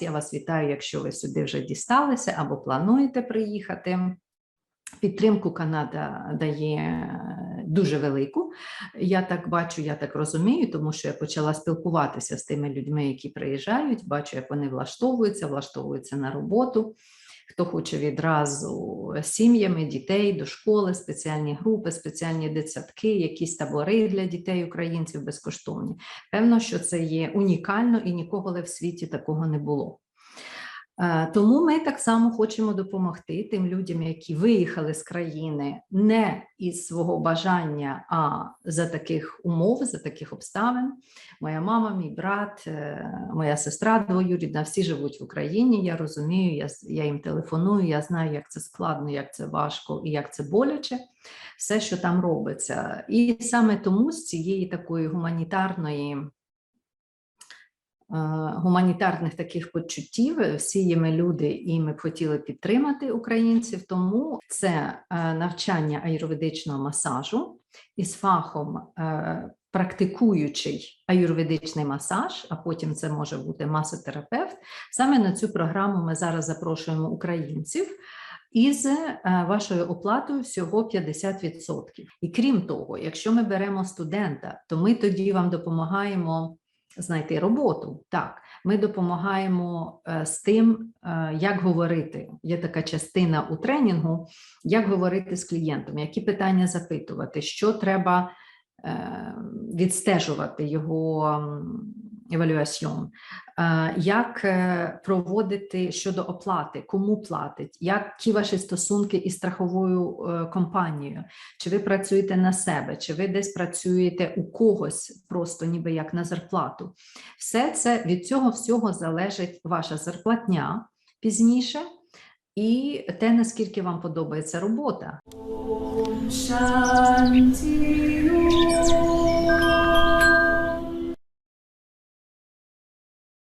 Я вас вітаю, якщо ви сюди вже дісталися або плануєте приїхати. Підтримку Канада дає е, дуже велику. Я так бачу, я так розумію, тому що я почала спілкуватися з тими людьми, які приїжджають. Бачу, як вони влаштовуються, влаштовуються на роботу. Хто хоче відразу сім'ями, дітей до школи, спеціальні групи, спеціальні дитсадки, якісь табори для дітей українців безкоштовні. Певно, що це є унікально і ніколи в світі такого не було. Е, Тому ми так само хочемо допомогти тим людям, які виїхали з країни не із свого бажання, а за таких умов, за таких обставин. Моя мама, мій брат, е, моя сестра двоюрідна, всі живуть в Україні. Я розумію, я, я їм телефоную, я знаю, як це складно, як це важко і як це боляче, все, що там робиться. І саме тому з цієї такої гуманітарної гуманітарних таких почуттів е, всі ми люди, і ми б хотіли підтримати українців. Тому це е, навчання аюрведичного масажу із фахом. е, Практикуючий аюрведичний масаж, а потім це може бути масотерапевт. Саме на цю програму ми зараз запрошуємо українців із е, вашою оплатою всього 50%. І крім того, якщо ми беремо студента, то ми тоді вам допомагаємо знайти роботу. Так, ми допомагаємо е, з тим, е, як говорити. Є така частина у тренінгу, як говорити з клієнтом, які питання запитувати, що треба е, відстежувати його евалюаціон, е, як е, проводити щодо оплати, кому платить, які ваші стосунки із страховою е, компанією, чи ви працюєте на себе, чи ви десь працюєте у когось просто ніби як на зарплату. Все це від цього всього залежить ваша зарплатня пізніше. І те, наскільки вам подобається робота.